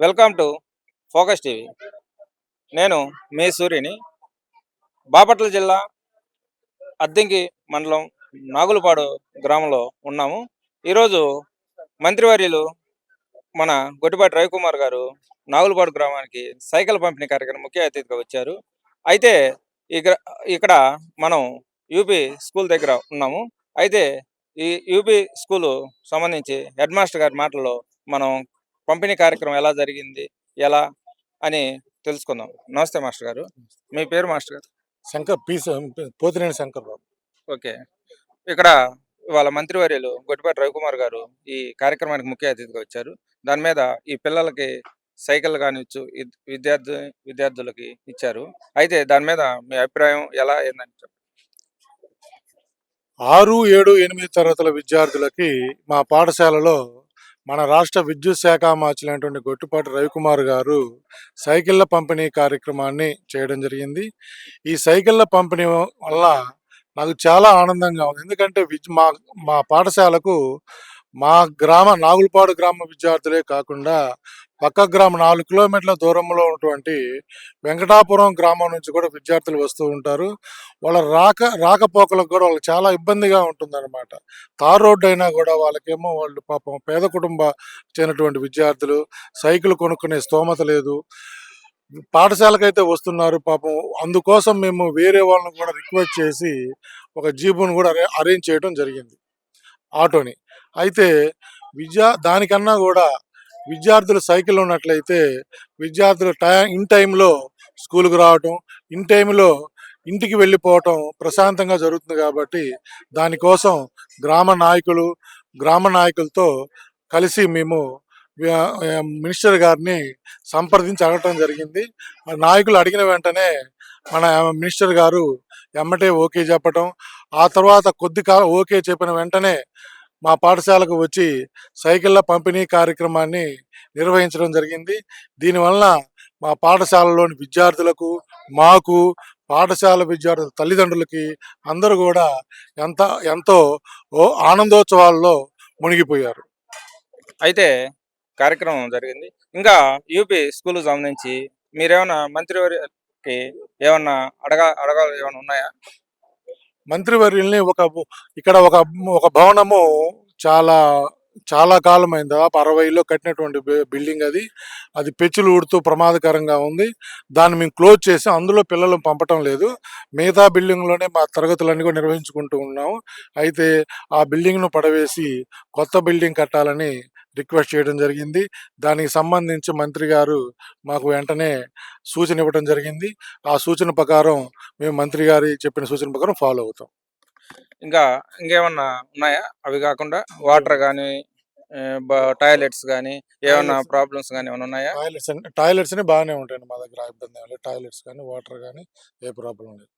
Welcome to focus TV. నేను మీ సూర్యని బాపట్ల జిల్లా అద్దంకి మండలం నాగులపాడు గ్రామంలో ఉన్నాము. ఈరోజు మంత్రివర్యులు మన గొట్టిపాటి రవికుమార్ గారు నాగులపాడు గ్రామానికి సైకిల్ పంపిణీ కార్యక్రమం ముఖ్య అతిథిగా వచ్చారు. అయితే ఇక్కడ ఇక్కడ మనం యూపీ స్కూల్ దగ్గర ఉన్నాము. అయితే ఈ యూపీ స్కూల్ సంబంధించి హెడ్ మాస్టర్ గారి మాటల్లో మనం పంపిణీ కార్యక్రమం ఎలా జరిగింది ఎలా అని తెలుసుకుందాం. నమస్తే మాస్టర్ గారు. మీ పేరు మాస్టర్ గారు? శంకర్ పి పోతినేని శంకర్ బాబు. ఓకే. ఇక్కడ వాళ్ళ మంత్రివర్యులు గొట్టిపాటి రవికుమార్ గారు ఈ కార్యక్రమానికి ముఖ్య అతిథిగా వచ్చారు. దాని మీద ఈ పిల్లలకి సైకిల్ కానిచ్చు విద్యార్థి విద్యార్థులకి ఇచ్చారు. అయితే దాని మీద మీ అభిప్రాయం ఎలా ఏందని చెప్పండి. ఆరు ఏడు ఎనిమిది తరగతుల విద్యార్థులకి మా పాఠశాలలో మన రాష్ట్ర విద్యుత్ శాఖ మార్చినటువంటి గొట్టుపాటు రవికుమార్ గారు సైకిళ్ళ పంపిణీ కార్యక్రమాన్ని చేయడం జరిగింది. ఈ సైకిళ్ళ పంపిణీ వల్ల నాకు చాలా ఆనందంగా ఉంది. ఎందుకంటే విద్- మా మా పాఠశాలకు మా గ్రామ నాగులపాడు గ్రామ విద్యార్థులే కాకుండా పక్క గ్రామం నాలుగు కిలోమీటర్ల దూరంలో ఉన్నటువంటి వెంకటాపురం గ్రామం నుంచి కూడా విద్యార్థులు వస్తూ ఉంటారు. వాళ్ళ రాక రాకపోకలకు కూడా వాళ్ళకి చాలా ఇబ్బందిగా ఉంటుందన్నమాట. తార్ రోడ్డు అయినా కూడా వాళ్ళకేమో వాళ్ళు పాపం పేద కుటుంబ చెందినటువంటి విద్యార్థులు సైకిల్ కొనుక్కునే స్తోమత లేదు. పాఠశాలకైతే వస్తున్నారు పాపం. అందుకోసం మేము వేరే వాళ్ళని కూడా రిక్వెస్ట్ చేసి ఒక జీబును కూడా అరేంజ్ చేయడం జరిగింది. ఆటోని. అయితే విద్యా దానికన్నా కూడా విద్యార్థులు సైకిల్ ఉన్నట్లయితే విద్యార్థులు టై ఇన్ టైంలో స్కూల్కి రావటం ఇన్ టైంలో ఇంటికి వెళ్ళిపోవటం ప్రశాంతంగా జరుగుతుంది కాబట్టి దానికోసం గ్రామ నాయకులు గ్రామ నాయకులతో కలిసి మేము మినిస్టర్ గారిని సంప్రదించి అడగటం జరిగింది. నాయకులు అడిగిన వెంటనే మన మినిస్టర్ గారు ఎమ్మటే ఓకే చెప్పటం ఆ తర్వాత కొద్ది కాలం ఓకే చెప్పిన వెంటనే మా పాఠశాలకు వచ్చి సైకిళ్ళ పంపిణీ కార్యక్రమాన్ని నిర్వహించడం జరిగింది. దీనివల్ల మా పాఠశాలలోని విద్యార్థులకు మాకు పాఠశాల విద్యార్థుల తల్లిదండ్రులకి అందరూ కూడా ఎంత ఎంతో ఓ ఆనందోత్సవాల్లో మునిగిపోయారు. అయితే కార్యక్రమం జరిగింది. ఇంకా యూపీ స్కూల్ సంబంధించి మీరేమైనా మంత్రివర్యకి ఏమన్నా అడగా అడగాలు ఏమైనా ఉన్నాయా? మంత్రివర్యుల్ని ఒక ఇక్కడ ఒక ఒక భవనము చాలా చాలా కాలమైంది. దాదాపు అరవైలో కట్టినటువంటి బిల్డింగ్ అది. అది పెచ్చులు ఊడుతూ ప్రమాదకరంగా ఉంది. దాన్ని మేము క్లోజ్ చేసి అందులో పిల్లలు పంపటం లేదు. మిగతా బిల్డింగ్లోనే మా తరగతులన్నీ కూడా నిర్వహించుకుంటూ ఉన్నాము. అయితే ఆ బిల్డింగ్ను పడవేసి కొత్త బిల్డింగ్ కట్టాలని రిక్వెస్ట్ చేయడం జరిగింది. దానికి సంబంధించి మంత్రి గారు మాకు వెంటనే సూచన ఇవ్వడం జరిగింది. ఆ సూచన ప్రకారం మేము మంత్రి గారి చెప్పిన సూచన ప్రకారం ఫాలో అవుతాం. ఇంకా ఇంకేమన్నా ఉన్నాయా? అవి కాకుండా వాటర్ కానీ టాయిలెట్స్ కానీ Toilets. ప్రాబ్లమ్స్ కానీ ఏమైనా ఉన్నాయా? టాయిలెట్స్ టాయిలెట్స్ బాగానే ఉంటాయండి మా దగ్గర. ఇబ్బంది లేదు. టాయిలెట్స్ కానీ వాటర్ కానీ ఏ ప్రాబ్లం లేదు.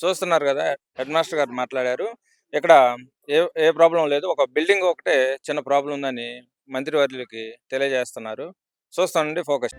చూస్తున్నారు కదా హెడ్ మాస్టర్ గారు మాట్లాడారు. ఇక్కడ ఏ ఏ ప్రాబ్లం లేదు. ఒక బిల్డింగ్ ఒకటే చిన్న ప్రాబ్లం ఉందని మంత్రివర్యులకి తెలియజేస్తున్నారు. చూస్తానండి ఫోకస్